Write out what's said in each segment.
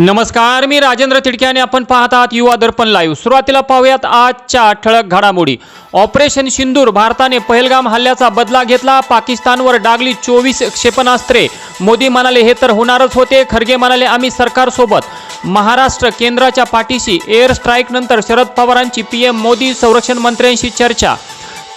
नमस्कार मी राजेंद्र तिडके आणि आपण पाहत आहात युवा दर्पण लाईव्ह सुरुवातीला पाहूयात आजच्या ठळक घडामोडी. ऑपरेशन सिंदूर भारताने पहलगाम हल्ल्याचा बदला घेतला. पाकिस्तानवर डागली चोवीस क्षेपणास्त्रे. मोदी म्हणाले हे तर होणारच होते. खरगे म्हणाले आम्ही सरकारसोबत. महाराष्ट्र केंद्राच्या पाठीशी एअर स्ट्राईक नंतर शरद पवारांची पीएम मोदी संरक्षण मंत्र्यांशी चर्चा.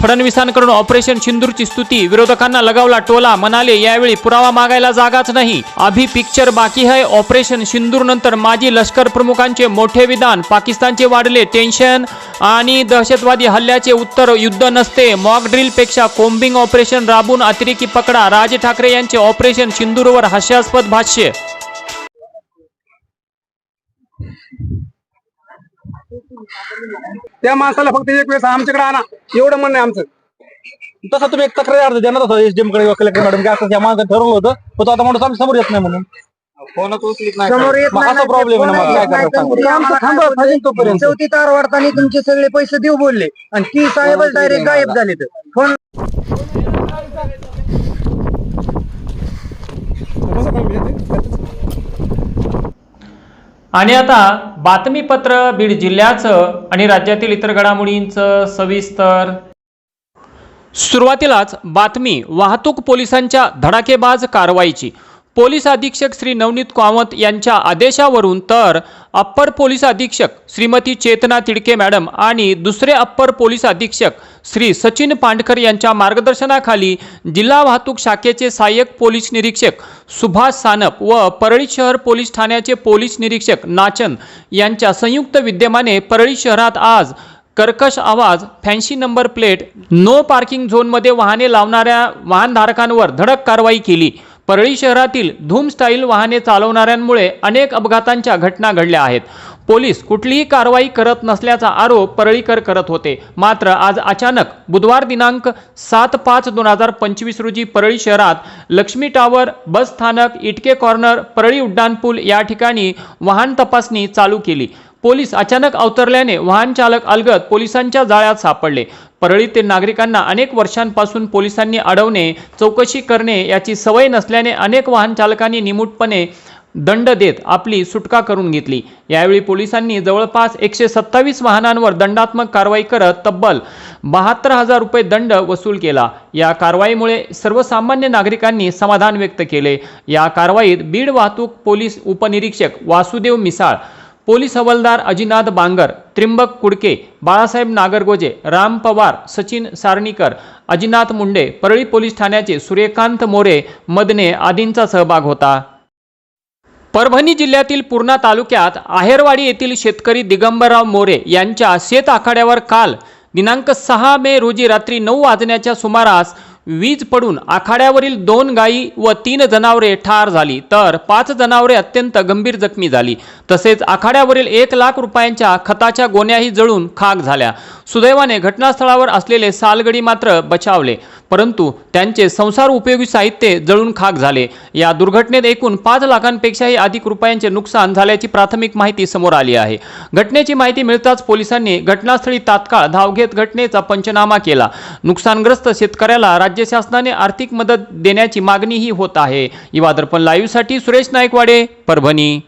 फडणवीसांकडून ऑपरेशन सिंदूरची स्तुती. विरोधकांना लगावला टोला. म्हणाले यावेळी पुरावा मागायला जागाच नाही. अभि पिक्चर बाकी है ऑपरेशन सिंदूर नंतर माजी लष्कर प्रमुखांचे मोठे विधान. पाकिस्तानचे वाढले टेन्शन आणि दहशतवादी हल्ल्याचे उत्तर युद्ध नसते. मॉक ड्रिलपेक्षा कोम्बिंग ऑपरेशन राबून अतिरेकी पकडा. राज ठाकरे यांचे ऑपरेशन सिंदूरवर हास्यास्पद भाष्य. त्या माणसाला फक्त एक वेळेस आमच्याकडे आणा. एवढं म्हणणं आहे आमचं. तसं तुम्ही एक तक्रार अर्ज द्या ना तसं एसडीएमकडे कलेक्टर मॅडम की असं या माणसाने ठरवलं होतं. पण तो आता माणूस आमच्यासमोर येत नाही म्हणून. फोनच उचलीत समोर येत मग नाही असा problem आहे ना मग? काय नाही, करायचं नाही, सांगा. आम्हाला थांबा, थांबा. तोपर्यंत. चौथी तार वाढताना तुमचे सगळे पैसे देऊ बोलले. आणि ती साहेबच डायरेक्ट गायब झाले तर फोन आणि आता बातमीपत्र बीड जिल्ह्याचं आणि राज्यातील इतर घडामोडींचं सविस्तर. सुरुवातीलाच बातमी वाहतूक पोलिसांच्या धडाकेबाज कारवाईची. पोलीस अधीक्षक श्री नवनीत कामत यांच्या आदेशावरून तर अप्पर पोलीस अधीक्षक श्रीमती चेतना तिडके मॅडम आणि दुसरे अप्पर पोलीस अधीक्षक श्री सचिन पांडकर यांच्या मार्गदर्शनाखाली जिल्हा वाहतूक शाखेचे सहाय्यक पोलीस निरीक्षक सुभाष सानप व परळी शहर पोलीस ठाण्याचे पोलीस निरीक्षक नाचन यांच्या संयुक्त विद्यमाने परळी शहरात आज कर्कश आवाज fancy number plate no parking झोनमध्ये वाहने लावणाऱ्या वाहनधारकांवर धडक कारवाई केली. परळी शहरातील धूम स्टाईल वाहने चालवणाऱ्यांमुळे अनेक अपघातांच्या घटना घडल्या आहेत. पोलीस कुठलीही कारवाई करत नसल्याचा आरोप परळीकर करत होते. मात्र आज अचानक बुधवार दिनांक सात पाच दोन हजार पंचवीस रोजी परळी शहरात लक्ष्मी टावर बस स्थानक इटके कॉर्नर परळी उड्डाणपूल या ठिकाणी वाहन तपासणी चालू केली. पोलीस अचानक अवतरल्याने वाहन चालक अलगद पोलिसांच्या जाळ्यात सापडले. परळीतील नागरिकांना अनेक वर्षांपासून पोलिसांनी अडवणे चौकशी करणे याची सवय नसल्याने अनेक वाहन चालकांनी निमूटपणे दंड देत आपली सुटका करून घेतली. यावेळी पोलिसांनी जवळपास एकशे सत्तावीस वाहनांवर दंडात्मक कारवाई करत तब्बल बहात्तर हजार रुपये दंड वसूल केला. या कारवाईमुळे सर्वसामान्य नागरिकांनी समाधान व्यक्त केले. या कारवाईत बीड वाहतूक पोलीस उपनिरीक्षक वासुदेव मिसाळ पोलीस हवालदार अजिनाथ बांगर त्रिंबक कुडके बाळासाहेब नागरगोजे राम पवार सचिन सारणीकर अजिनाथ मुंडे परळी पोलीस ठाण्याचे सूर्यकांत मोरे मदने आदींचा सहभाग होता. परभणी जिल्ह्यातील पूर्णा तालुक्यात आहेरवाडी येथील शेतकरी दिगंबरराव मोरे यांच्या शेत आखाड्यावर काल दिनांक सहा मे रोजी रात्री नऊ वाजण्याच्या सुमारास वीज पडून आखाड्यावरील दोन गायी व तीन जनावरे ठार झाली तर पाच जनावरे अत्यंत गंभीर जखमी झाली. तसेच आखाड्यावरील एक लाख रुपयांच्या खताच्या गोण्याही जळून खाक झाल्या. सुदैवाने घटनास्थळावर असलेले सालगडी मात्र बचावले. परंतु त्यांचे संसार उपयोगी साहित्य जळून खाक झाले. या दुर्घटनेत एकूण पाच लाखांपेक्षाही अधिक रुपयांचे नुकसान झाल्याची प्राथमिक माहिती समोर आली आहे. घटनेची माहिती मिळताच पोलिसांनी घटनास्थळी तात्काळ धाव घेत घटनेचा पंचनामा केला. नुकसानग्रस्त शेतकऱ्याला राज्य शासनाने आर्थिक मदत देण्याची मागणीही होत आहे. युवा दर्पण लाईव्हसाठी सुरेश नाईकवाडे परभणी.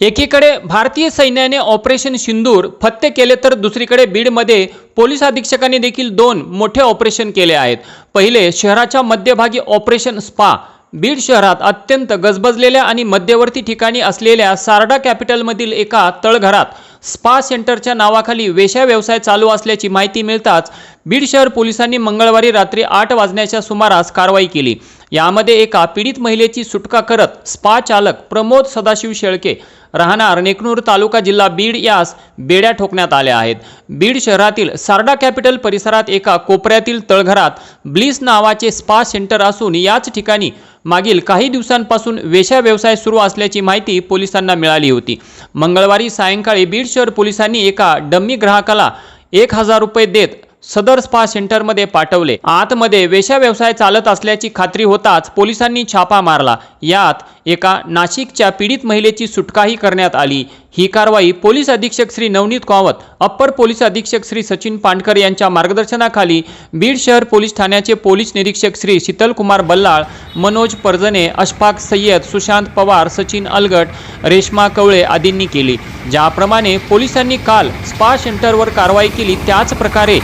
एकीकडे भारतीय सैन्याने ऑपरेशन सिंदूर फत्ते केले तर दुसरीकडे बीडमध्ये पोलीस अधीक्षकांनी देखील दोन मोठे ऑपरेशन केले आहेत. पहिले शहराच्या मध्यभागी ऑपरेशन स्पा. बीड शहरात अत्यंत गजबजलेल्या आणि मध्यवर्ती ठिकाणी असलेल्या सारडा कॅपिटलमधील एका तळघरात स्पा सेंटरच्या नावाखाली वेश्या व्यवसाय चालू असल्याची माहिती मिळताच बीड शहर पोलिसांनी मंगळवारी रात्री आठ वाजण्याच्या सुमारास कारवाई केली. यामध्ये एका पीडित महिलेची सुटका करत स्पा चालक प्रमोद सदाशिव शेळके राहणार नेकनूर तालुका जिल्हा बीड यास बेड्या ठोकण्यात आल्या आहेत. बीड शहरातील सारडा कॅपिटल परिसरात एका कोपऱ्यातील तळघरात ब्लिस नावाचे स्पा सेंटर असून याच ठिकाणी मागील काही दिवसांपासून वेश्या व्यवसाय सुरू असल्याची माहिती पोलिसांना मिळाली होती. मंगळवारी सायंकाळी बीड शहर पोलिसांनी एका डम्मी ग्राहकाला एक हजार रुपये देत सदर स्पा सेंटरमध्ये पाठवले. आतमध्ये वेशा व्यवसाय चालत असल्याची खात्री होताच पोलिसांनी छापा मारला. यात एका नाशिकच्या पीडित महिलेची सुटकाही करण्यात आली. ही कारवाई पोलीस अधीक्षक श्री नवनीत कावत अप्पर पोलीस अधीक्षक श्री सचिन पांडकर यांच्या मार्गदर्शनाखाली बीड शहर पोलीस ठाण्याचे पोलीस निरीक्षक श्री शीतलकुमार बल्लाळ मनोज परजने अशफाक सय्यद सुशांत पवार सचिन अलगट रेश्मा कवळे आदींनी केली. ज्याप्रमाणे पोलिसांनी काल स्पा सेंटरवर कारवाई केली त्याच प्रकारे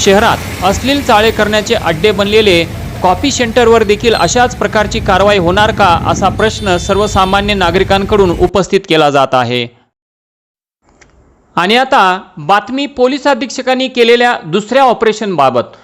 शहरात अश्लील चाळे करण्याचे अड्डे बनलेले कॉपी सेंटरवर देखील अशाच प्रकारची कारवाई होणार का असा प्रश्न सर्वसामान्य नागरिकांकडून उपस्थित केला जात आहे. आणि आता बातमी पोलीस अधीक्षकांनी केलेल्या दुसऱ्या ऑपरेशनबाबत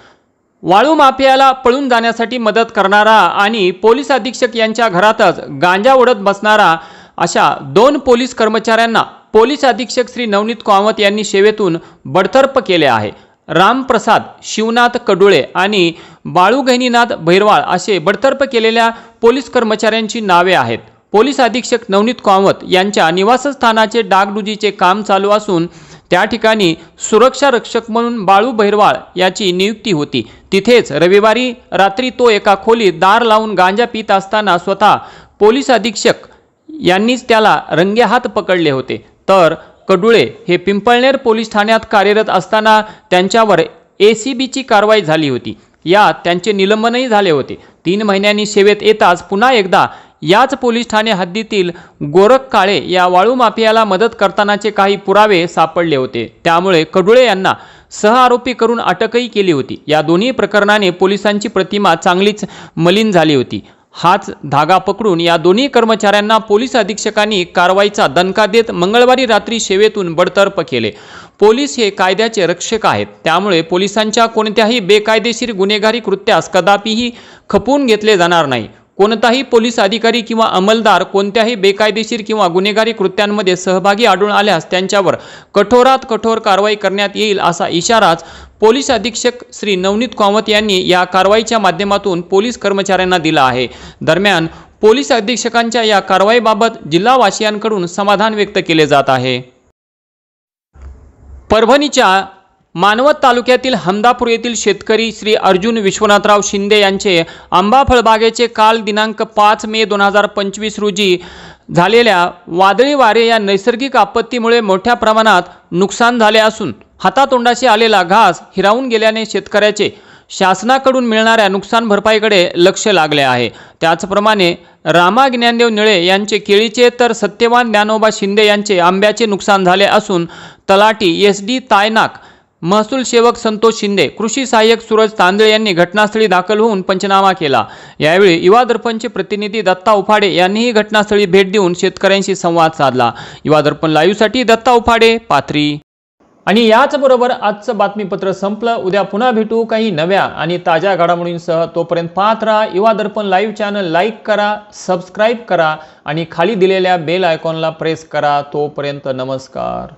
वाळू माफियाला पळून जाण्यासाठी मदत करणारा आणि पोलीस अधीक्षक यांच्या घरातच गांजा ओढत बसणारा अशा दोन पोलीस कर्मचाऱ्यांना पोलीस अधीक्षक श्री नवनीत कामत यांनी सेवेतून बडतर्फ केले आहे. रामप्रसाद शिवनाथ कडुळे आणि बाळू गहिनीनाथ भैरवाळ असे बडतर्फ केलेल्या पोलीस कर्मचाऱ्यांची नावे आहेत. पोलीस अधीक्षक नवनीत कामत यांच्या निवासस्थानाचे डागडुजीचे काम चालू असून त्या ठिकाणी सुरक्षा रक्षक म्हणून बाळू भैरवाळ याची नियुक्ती होती. तिथेच रविवारी रात्री तो एका खोलीत दार लावून गांजा पित असताना स्वतः पोलीस अधीक्षक यांनीच त्याला रंगेहात पकडले होते. तर कडुळे हे पिंपळनेर पोलीस ठाण्यात कार्यरत असताना त्यांच्यावर ए सी बीची कारवाई झाली होती. यात त्यांचे निलंबनही झाले होते. तीन महिन्यांनी सेवेत येताच पुन्हा एकदा याच पोलीस ठाणे हद्दीतील गोरख काळे या वाळू माफियाला मदत करतानाचे काही पुरावे सापडले होते. त्यामुळे कडुळे यांना सहआरोपी करून अटकही केली होती. या दोन्ही प्रकरणाने पोलिसांची प्रतिमा चांगलीच मलिन झाली होती. हाच धागा पकडून या दोन्ही कर्मचाऱ्यांना पोलीस अधीक्षकांनी कारवाईचा दणका देत मंगळवारी रात्री सेवेतून बडतर्फ केले. पोलीस हे कायद्याचे रक्षक आहेत. त्यामुळे पोलिसांच्या कोणत्याही बेकायदेशीर गुन्हेगारी कृत्यास कदापिही खपवून घेतले जाणार नाही. कोणताही पोलीस अधिकारी किंवा अंमलदार कोणत्याही बेकायदेशीर किंवा गुन्हेगारी कृत्यांमध्ये सहभागी आढळून आल्यास त्यांच्यावर कठोरात कठोर कारवाई करण्यात येईल असा इशाराच पोलीस अधीक्षक श्री नवनीत कामत यांनी या कारवाईच्या माध्यमातून पोलीस कर्मचाऱ्यांना दिला आहे. दरम्यान पोलीस अधीक्षकांच्या या कारवाईबाबत जिल्हावासियांकडून समाधान व्यक्त केले जात आहे. परभणीच्या मानवत तालुक्यातील हमदापूर येथील शेतकरी श्री अर्जुन विश्वनाथराव शिंदे यांचे आंबा फळबागेचे काल दिनांक पाच मे दोन हजार पंचवीस रोजी झालेल्या वादळी वारे या नैसर्गिक आपत्तीमुळे मोठ्या प्रमाणात नुकसान झाले असून हातातोंडाशी आलेला घास हिरावून गेल्याने शेतकऱ्याचे शासनाकडून मिळणाऱ्या नुकसान भरपाईकडे लक्ष लागले आहे. त्याचप्रमाणे रामा ज्ञानदेव निळे यांचे केळीचे तर सत्यवान ज्ञानोबा शिंदे यांचे आंब्याचे नुकसान झाले असून तलाटी एस डी तायनाक महसूल सेवक संतोष शिंदे कृषी सहाय्यक सूरज तांदळे यांनी घटनास्थळी दाखल होऊन पंचनामा केला. यावेळी युवा दर्पणचे प्रतिनिधी दत्ता उफाडे यांनीही घटनास्थळी भेट देऊन शेतकऱ्यांशी संवाद साधला. युवा दर्पण लाईव्हसाठी दत्ता उफाडे पाथरी. आणि याचबरोबर आजचं बातमीपत्र संपलं. उद्या पुन्हा भेटू काही नव्या आणि ताज्या घडामोडींसह. तोपर्यंत पाहत राहा Yuva Darpan live channel like करा सबस्क्राईब करा आणि खाली दिलेल्या बेल आयकॉनला प्रेस करा. तोपर्यंत नमस्कार.